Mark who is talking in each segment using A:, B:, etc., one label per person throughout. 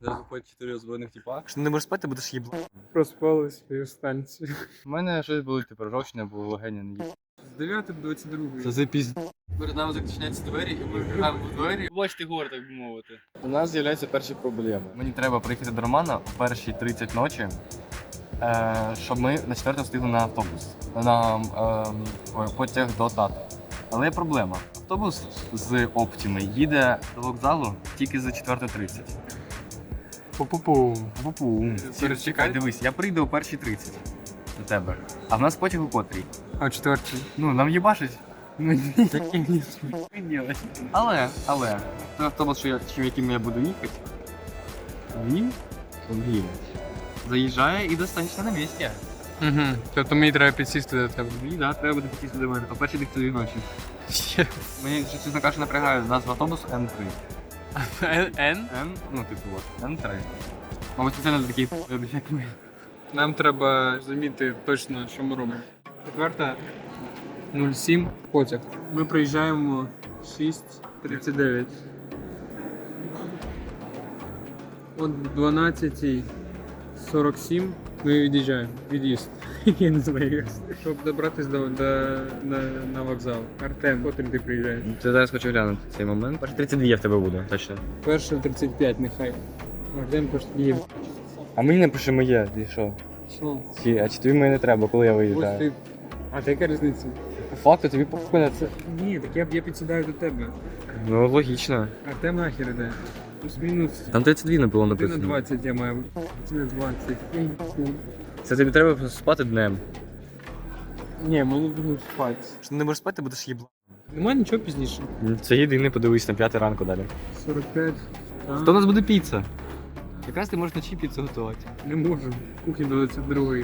A: Зараз виходять чотири озброєних тіпа.
B: Якщо не можеш спати, будеш їбла.
C: Проспали свою станцію.
A: У мене щось болить тепер жовчне, бо легені не їсть.
C: З 9 до 22.
A: Це за пізд. Перед нами зачиняються двері, і ми граємо в двері. Бачите гор, так би мовити. У нас з'являються перші проблеми. Мені треба приїхати до Романа о першій 30 ночі, е, щоб ми на четверту встигли на автобус. На е, ой, потяг до тата. Але є проблема. Автобус з Оптіми їде до вокзалу тільки за 4.30.
C: Пу-пу-пу.
A: Пу-пу. Чекай, дивись, я прийду о першій 30 до тебе. А в нас потяг у котрій.
C: А четвертий.
A: Ну, нам їбашить. Ну. Але, але, той автобус, що я, чим яким я буду їхати, він, заїжджає і достатньо на місці.
C: Угу. Тобто мені треба підсісти до тебе.
A: Мені, да, треба буде підійти до мене. О першій дихтовій ночі. Мені, чесно кажучи, напрягає назва автобусу N3.
C: Н?
A: N, ну, типу, от, N3. Мабуть, це не такий як ми.
C: Нам треба замітити точно, що ми робимо. Четверта 07 потяг. Ми приїжджаємо 6.39. От 12.47 ми від'їжджаємо. Від'їзд. Я не знаю, щоб добратись до, до, на, на вокзал. Артем, котрий ти приїжджаєш?
A: Ти зараз хочу глянути цей момент. Перші 32 в тебе буде, точно.
C: Перше 35, нехай. Артем поштів.
A: А мені напиши моє, ти що?
C: Що?
A: Ці, а чи тобі мене не треба, коли я
C: Ось
A: виїжджаю?
C: ти. А та яка різниця?
A: По факту тобі похуй це.
C: Ні, так я, б- я підсідаю до тебе.
A: Ну, логічно.
C: Артем нахер іде. Плюс-мінус.
A: Там 32 не було
C: Ти на
A: написано.
C: 20 я маю. Ти на 20.
A: Це тобі треба спати днем.
C: Ні, ми не будемо спати.
B: Якщо не можеш спати, будеш їбла.
C: Нема нічого пізніше.
A: Це єдиний, подивись на 5 ранку далі.
C: 45. А,
A: То у нас буде піца. Якраз ти можеш вночі піцу готувати.
C: Не можу. Кухня до 22.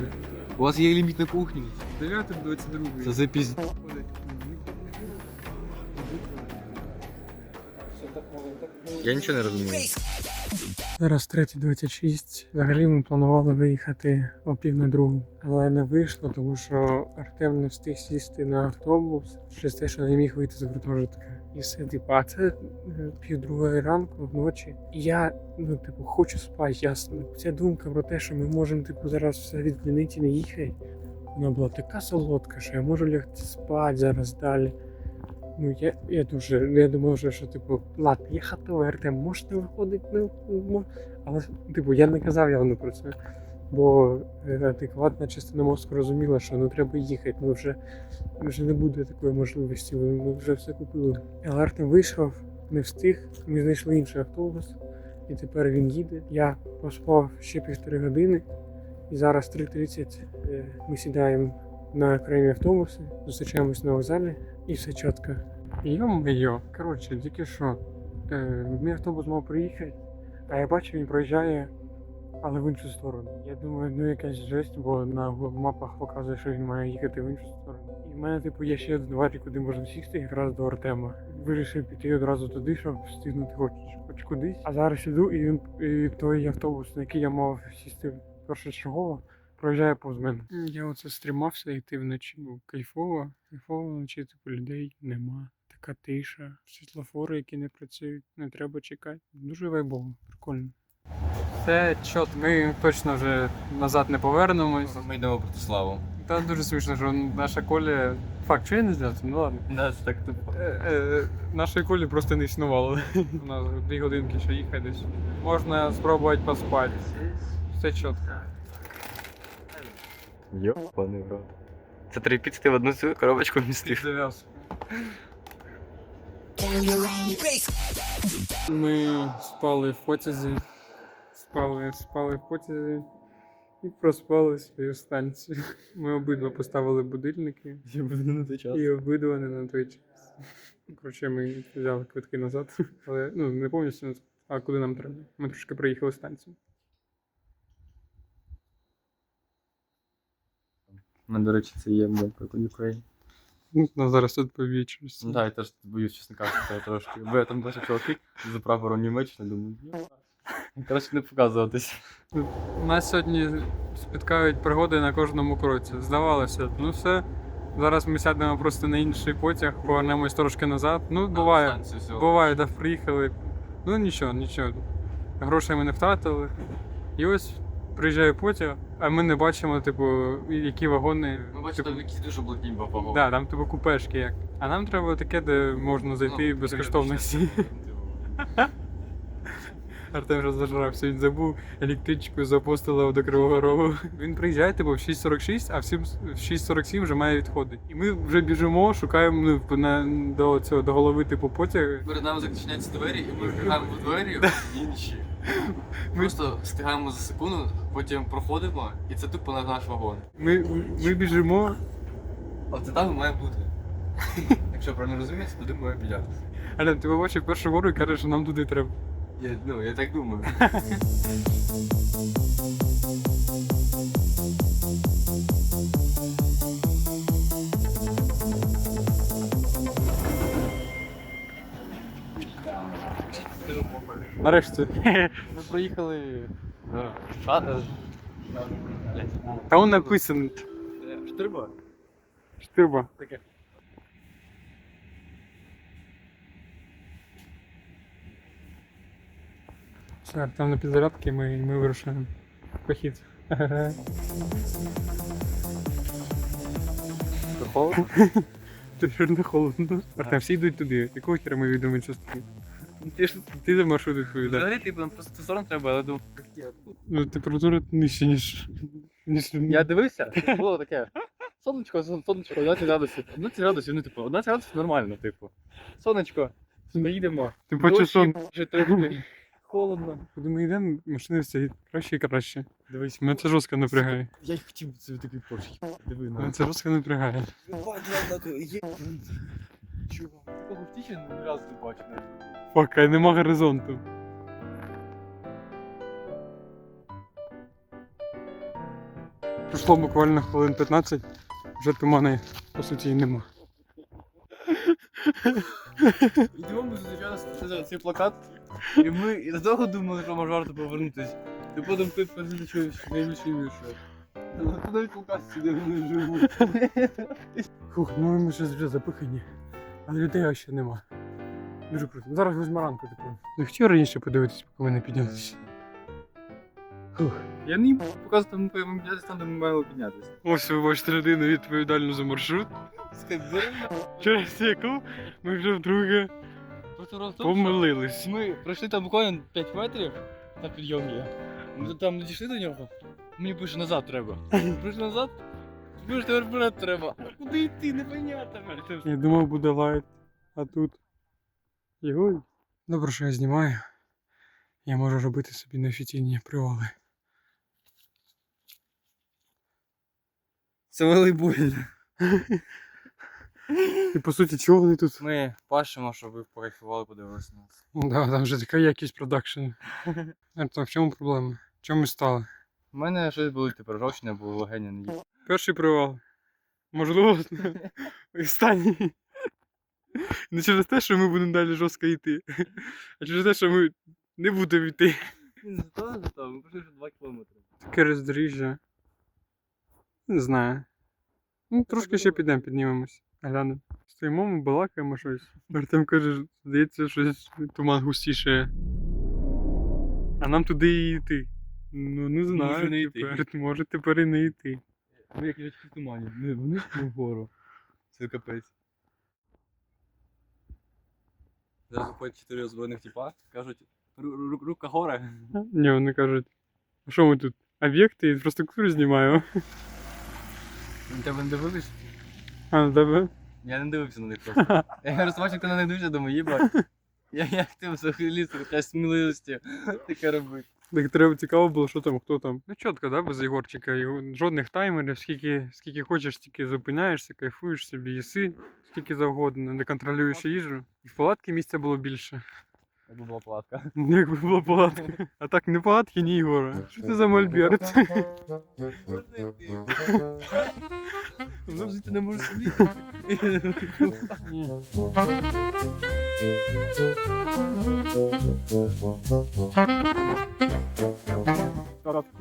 A: У вас є ліміт на кухні.
C: 9 до 22.
A: Це за пізд... Я нічого не розумію.
C: Зараз 3.26. Взагалі ми планували виїхати о пів на другу. Але не вийшло, тому що Артем не встиг сісти на автобус через те, що не міг вийти з гуртожитка. І все, типу, а це е, пів другої ранку вночі. І я, ну, типу, хочу спати, ясно. Ця думка про те, що ми можемо, типу, зараз все відмінити і не їхати. Вона була така солодка, що я можу лягти спати зараз далі. Ну, я, я дуже, я думав, що, що типу, ладно, я готовий, Артем, можете виходити, ну, мо- але, типу, я не казав явно про це. Бо е, адекватна частина мозку розуміла, що ну треба їхати, ну вже, вже не буде такої можливості, ми, ми вже все купили. Але Артем вийшов, не встиг, ми знайшли інший автобус, і тепер він їде. Я поспав ще півтори години, і зараз 3.30 е, ми сідаємо на окремі автобуси, зустрічаємось на вокзалі, і все чітко. Йо-моє, коротше, тільки що. Е, мій автобус мав приїхати, а я бачу, він проїжджає, але в іншу сторону. Я думаю, ну якась жесть, бо на мапах показує, що він має їхати в іншу сторону. І в мене, типу, є ще двері, куди можна сісти, якраз до Артема. Вирішив піти одразу туди, щоб встигнути хоч, хоч кудись. А зараз іду, і він і той автобус, на який я мав сісти першочергово, проїжджає повз мене. Я оце стрімався йти вночі. Ну, кайфово, кайфово вночі, типу людей нема. Така тиша, світлофори, які не працюють, не треба чекати. Дуже вайбово, прикольно. Це чот, ми точно вже назад не повернемось.
A: Ми йдемо проти славу.
C: Та дуже смішно, що наша коля. Факт, що я не зняв? Ну ладно.
A: Да, це так тупо.
C: Е, е, нашої колі просто не існувало. У нас дві годинки ще їхати десь. Можна спробувати поспати. Все чітко.
A: Йопаний в рот. Це три піци ти в одну цю коробочку вмістив.
C: Зав'яз. Ми спали в потязі. Спали, спали в потязі і проспали свою станцію. Ми обидва поставили будильники
A: Я буду на той час.
C: і обидва не на той час. Коротше, ми взяли квитки назад, але ну не повністю назад, а куди нам треба. Ми трошки проїхали станцію.
A: Ну, до речі, це є мой Ukraine.
C: Ну, зараз тут повічується.
A: Ну так, я теж боюсь, чесно кажучи, трошки. Бо я там бачив чуваки за прапором Німеччини, думаю, «Йо». Краще не показуватись.
C: Нас сьогодні спіткають пригоди на кожному кроці. Здавалося, ну все. Зараз ми сядемо просто на інший потяг, повернемось трошки назад. Ну, буває. Буває, да, приїхали. Ну нічого, нічого. грошей ми не втратили. І ось приїжджає потяг, а ми не бачимо, типу, які вагони.
A: Ми бачимо,
C: типу,
A: там якісь дуже блатні вагони.
C: да, там типу купешки як. А нам треба таке, де можна
A: Ну,
C: зайти безкоштовно всі. Артем вже зажрався, він забув електричку з апостола до Кривого Рогу. Він приїжджає типу в 6.46, а в сім- в 6.47 вже має відходити. І ми вже біжимо, шукаємо ну, на, до, цього, до голови типу потяг.
A: Перед нами зачиняються двері, і ми вбігаємо в двері інші. Просто встигаємо за секунду, потім проходимо, і це тупо на наш вагон.
C: Ми, ми біжимо,
A: А це там має бути. Якщо правильно розумієте, туди має підняти.
C: але ти побачив першу гору і кажеш, що нам туди треба.
A: Я, ну, я так думаю.
C: Нарешті.
A: Ми проїхали. Шата.
C: Та он написано.
A: Штирба?
C: Штирба.
A: Таке.
C: Все, там на підзарядці ми, ми вирушаємо. в Похід.
A: Холодно?
C: Ж не холодно. Артем, всі йдуть туди. Якого хера ми відомо частини?
A: Ти ж
C: Ти за маршрут відповідаєш.
A: взагалі типу, нам просто сторону треба, але думаю.
C: Ну, температура нижче, ніж. ніж...
A: Я дивився, було таке. Сонечко, сонечко, 11 градусів. 11 градусів, ну типу, 11 градусів нормально, типу. Сонечко, ми їдемо.
C: Тим паче сон.
A: Вже три Холодно.
C: Куди ми йдемо, машини все краще і краще. Дивись, мене це жорстко напрягає.
A: Я й хотів це такий порш. Диви
C: Мене це жорстко напрягає.
A: Чувак, такого втічі ні разу не.
C: Фак, а нема горизонту. Пройшло буквально хвилин 15, вже тумани, по суті, і нема.
A: Йдемо ми зустрічали цей плакат, і ми і довго думали, що може варто повернутись. І потім ти перезначуєш найвищіше. Ну, навіть плакат сюди не живуть.
C: Фух, ну ми ще вже запихані, а людей ще нема. Дуже круто. Зараз восьма ранку типу. Не хотів раніше подивитись, поки ми не піднялися.
A: Я не показую, там ми маємо піднятися там, де ми маємо піднятися.
C: Ось ви бачите людину відповідальну за маршрут, через яку ми вже вдруге помилились.
A: Ми пройшли там буквально 5 метрів на підйом є. Ми там не дійшли до нього. Мені пише назад треба. Прийшли назад. Пише тепер вперед треба. Куди йти? Непонятно.
C: Я думав, буде лайт, а тут. Його. Добре, що я знімаю. Я можу робити собі неофіційні привали.
A: Це волейбольно.
C: І по суті, чого вони тут?
A: Ми пашемо, щоб ви покайфували, подивилися на нас.
C: Ну да, там вже така якість продакшн. Артем, в чому проблема? В чому ми стали?
A: У мене щось болить тепер жовчне, бо легеня не їсть.
C: Перший привал. Можливо, останній. Не через те, що ми будемо далі жорстко йти, а через те, що ми не будемо йти.
A: Не зато, зато, ми пройшли вже 2 кілометри.
C: Таке роздоріжжя. Не знаю. Ну, трошки ще підемо, піднімемось. Глянемо. Стоїмо, ми балакаємо щось. Артем каже, здається, щось туман густіше. А нам туди і йти. Ну, не знаю.
A: Не йти.
C: тепер. Може тепер і не йти.
A: Ми як в тумані. Не вниз, вгору. Це капець. Зараз виходять чотири озброєних тіпа, кажуть, «Ру- ру- рука горе.
C: Ні, вони кажуть, а що ми тут? Об'єкти інфраструктури знімаємо.
A: Тебе не дивились?
C: А на тебе?
A: Я не дивився на них просто. Я просто бачив, на них дивишся, думаю, їбать. Я як ти взагалі така сміливості таке робити.
C: Так треба цікаво було, що там, хто там. Ну чітко, да, без Єгорчика. Жодних таймерів, скільки, скільки хочеш, стільки зупиняєшся, кайфуєш собі, їси, скільки завгодно, не контролюєш їжу. І в палатки місця було більше.
A: Якби була палатка.
C: Якби була палатка. А так не палатки, ні Єгора. Що це за мольберт?
A: Ну, жити не можу собі.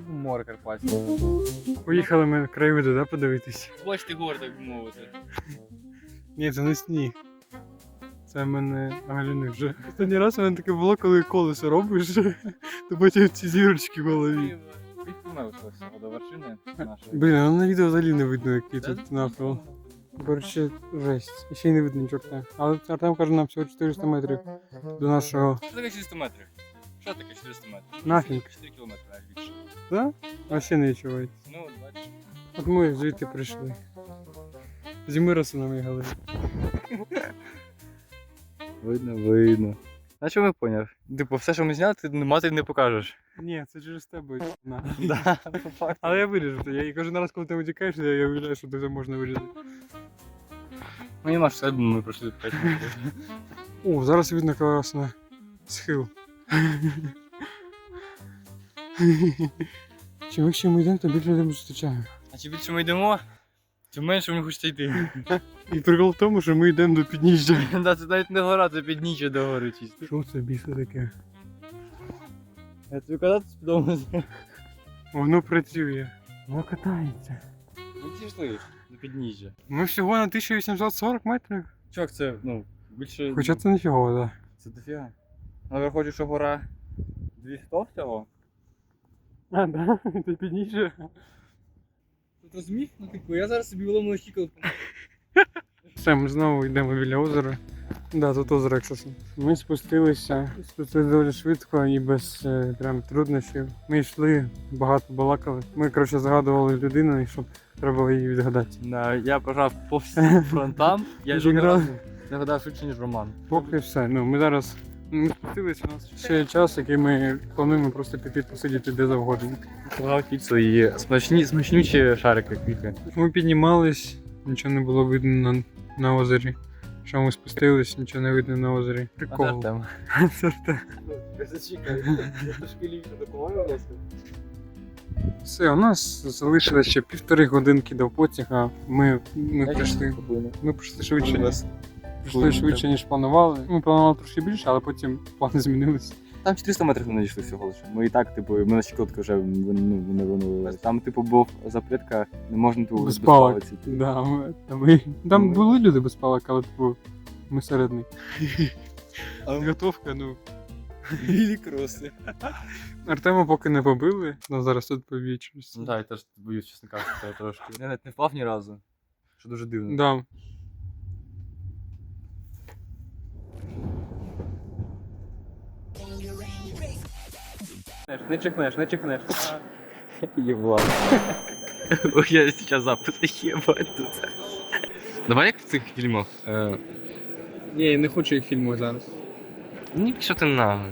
A: Море Карпатське.
C: Поїхали ми краєвиди, да, подивитись.
A: Бачите гори, так би мовити.
C: Ні, це не сніг. Це в мене галюни вже. Останній раз у мене таке було, коли колесо робиш, то потім ці зірочки в голові.
A: Відпомилися до вершини нашої.
C: Блін, а на відео взагалі не видно, який тут навколо. Коротше, жесть. Ще й не видно чорта. Але Артем каже, нам всього 400 метрів до нашого.
A: Що таке 400 метрів? Що таке 400 метрів?
C: Нафіг.
A: 4 кілометри навіть більше.
C: Да? А ще не відчувається.
A: Ну, от бачиш.
C: От ми звідти прийшли. Зі Мироса нам їхали.
A: Видно, видно. А що ми поняв? Типу, все, що ми зняли, ти нема, ти не покажеш.
C: Ні, це через тебе.
A: Да, по факту.
C: Але я виріжу. Я і кожен раз, коли ти витікаєш, я, я уявляю, що це можна вирізати.
A: Ну, нема що сказати, ми пройшли 5 метрів.
C: О, зараз видно класно. Схил. Чим вище ми йдемо, то більше людей зустрічаємо.
A: А чи більше ми йдемо, тим менше мені хочеться йти.
C: І прикол в тому, що ми йдемо до підніжжя.
A: Да, це навіть не гора, це підніжжя до гори чисто.
C: Що це бісе таке?
A: Я тобі казати вдома.
C: Воно працює. Воно катається.
A: Ми пішли до підніжжя.
C: Ми всього на 1840 метрів.
A: Чувак, це, ну, більше...
C: Хоча це ніфігово, так.
A: Це дофіга. Але виходить, що гора 200 всього.
C: А, да? Ти підніжжя.
A: Тут розумів? Ну, типу, я зараз собі виломую щиколотку.
C: Все, ми знову йдемо біля озера. Да, тут озеро, якщо що. Ми спустилися, спустилися доволі швидко і без е, прям труднощів. Ми йшли, багато балакали. Ми, коротше, загадували людину, і щоб треба було її відгадати.
A: Да, я пожав по всім фронтам. Я жодного
C: Зіграв.
A: разу не гадав швидше, ніж Роман.
C: Поки все. Ну, ми зараз ми спустилися, у нас ще є час, який ми плануємо просто піти посидіти де завгодно.
A: Погав піцу і смачні, смачнючі шарики квіти.
C: Ми піднімались, нічого не було видно на, на озері. Що ми спустились, нічого не видно на озері. Прикол. Те.
A: Зачекай, трошки
C: Все, у нас залишилося ще півтори годинки до потяга. Ми, ми прийшли. Ми прийшли швидше.
A: Пішли
C: швидше, ніж планували. Ми планували трошки більше, але потім плани змінилися.
A: Там 400 метрів не дійшли всього лише. Ми і так, типу, ми на щекотку вже ну, не винули. Там, типу, був запретка, не можна типу,
C: Без
A: без
C: палок.
A: палиці йти.
C: Да, ми, та ми, там
A: Ми-
C: були люди без палок, але типу, ми серед них.
A: А
C: Готовка, ну.
A: Білі кроси.
C: Артема поки не побили, але зараз тут через
A: Ну так, я теж боюсь, чесно кажучи, того трошки. Я навіть не впав ні разу. Що дуже дивно.
C: Да.
B: Не чихнеш, не чихнеш.
A: Єбла. Ой, я сейчас запис єбать тут. Давай як в цих фільмах. Е,
C: Ні, я не хочу їх фільму зараз.
A: Ні, що ти нахуй.